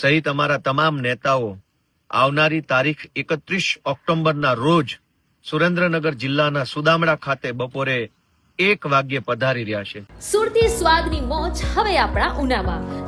સહિત અમારા તમામ નેતાઓ આવનારી તારીખ એકત્રીસ ઓક્ટોબરના રોજ સુરેન્દ્રનગર જિલ્લાના સુદામડા ખાતે બપોરે એક વાગ્યે પધારી રહ્યા છે. સુરતી સ્વાદની મોજ હવે આપણા ઉનામાં.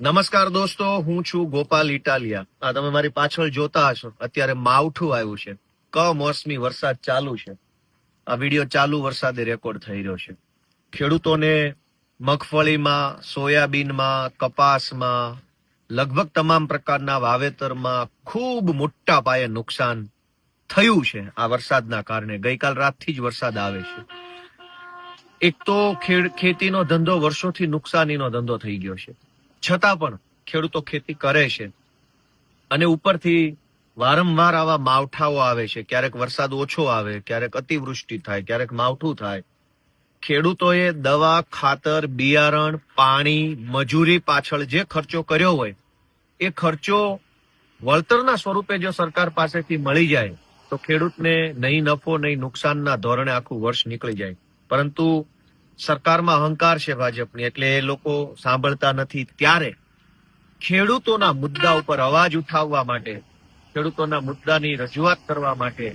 નમસ્કાર દોસ્તો, હું છું ગોપાલ ઇટાલિયા. આ તમે મારી પાછળ જોતા હશો. અત્યારે માવઠું આવ્યું છે. કમોસમી વરસાદ ચાલુ છે. આ વીડિયો ચાલુ વરસાદે રેકોર્ડ થઈ રહ્યો છે. ખેડૂતોને મગફળીમાં, સોયાબીનમાં, કપાસમાં, લગભગ તમામ પ્રકારના વાવેતરમાં ખૂબ મોટા પાયે નુકસાન થયું છે આ વરસાદના કારણે. ગઈકાલ રાતથી જ વરસાદ આવે છે. એક તો ખેતીનો ધંધો વર્ષોથી નુકસાનીનો ધંધો થઈ ગયો છે. છતાં પણ ખેડૂતો ખેતી કરે છે. અને ઉપરથી વારંવાર આવા માવઠાઓ આવે છે. ક્યારેક વરસાદ ઓછો આવે, ક્યારેક અતિવૃષ્ટિ થાય, ક્યારેક માવઠું થાય. ખેડૂતોએ દવા, ખાતર, બિયારણ, પાણી, મજૂરી પાછળ જે ખર્ચો કર્યો હોય, એ ખર્ચો વળતરના સ્વરૂપે જો સરકાર પાસેથી મળી જાય, તો ખેડૂતને નહીં નફો, નહીં નુકસાનના ધોરણે આખું વર્ષ નીકળી જાય. પરંતુ સરકારમાં અહંકાર છે ભાજપની, એટલે એ લોકો સાંભળતા નથી. ત્યારે ખેડૂતોના મુદ્દા ઉપર અવાજ ઉઠાવવા માટે, ખેડૂતોના મુદ્દાની રજૂઆત કરવા માટે,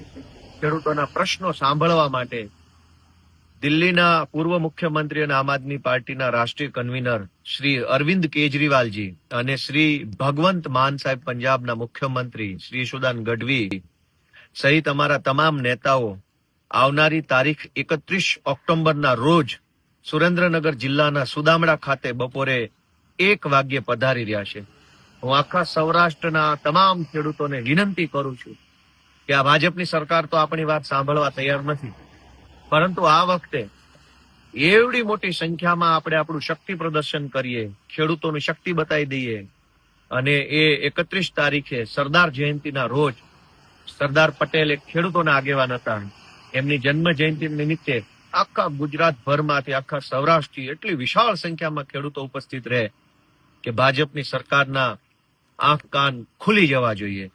ખેડૂતોના પ્રશ્નો સાંભળવા માટે દિલ્હીના પૂર્વ મુખ્યમંત્રી અને આમ આદમી પાર્ટીના રાષ્ટ્રીય કન્વીનર શ્રી અરવિંદ કેજરીવાલજી અને શ્રી ભગવંત માન સાહેબ પંજાબના મુખ્યમંત્રી શ્રી સુદાન ગઢવી સહિત અમારા તમામ નેતાઓ આવનારી તારીખ એકત્રીસ ઓક્ટોબરના રોજ સુરેન્દ્રનગર જિલ્લાના સુદામડા ખાતે બપોરે એક વાગ્યે પધારી રહ્યા છે. હું આખા સૌરાષ્ટ્રના તમામ ખેડૂતોને વિનંતી કરું છું કે આ ભાજપની સરકાર તો આપણી વાત સાંભળવા તૈયાર નથી. પરંતુ આ વખતે એવડી મોટી સંખ્યામાં આપણે આપણું શક્તિ પ્રદર્શન કરીએ, ખેડૂતોની શક્તિ બતાવી દઈએ અને એ એકત્રીસ તારીખે સરદાર જયંતિના રોજ સરદાર પટેલ એક ખેડૂતોના આગેવાન હતા. એમની જન્મ જયંતિ નિમિત્તે આખા ગુજરાત ભરમાંથી આખા સૌરાષ્ટ્રથી એટલી વિશાળ સંખ્યામાં ખેડૂતો ઉપસ્થિત રહે કે ભાજપની સરકારના આંખ કાન ખુલી જવા જોઈએ.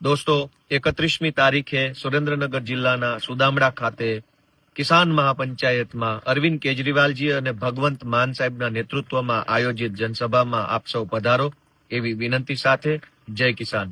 દોસ્તો, એકત્રીસમી તારીખે સુરેન્દ્રનગર જિલ્લાના સુદામડા ખાતે કિસાન મહાપંચાયતમાં અરવિંદ કેજરીવાલજી અને ભગવંત માન સાહેબના નેતૃત્વમાં આયોજિત જનસભામાં આપ સૌ પધારો એવી વિનંતી સાથે જય કિસાન.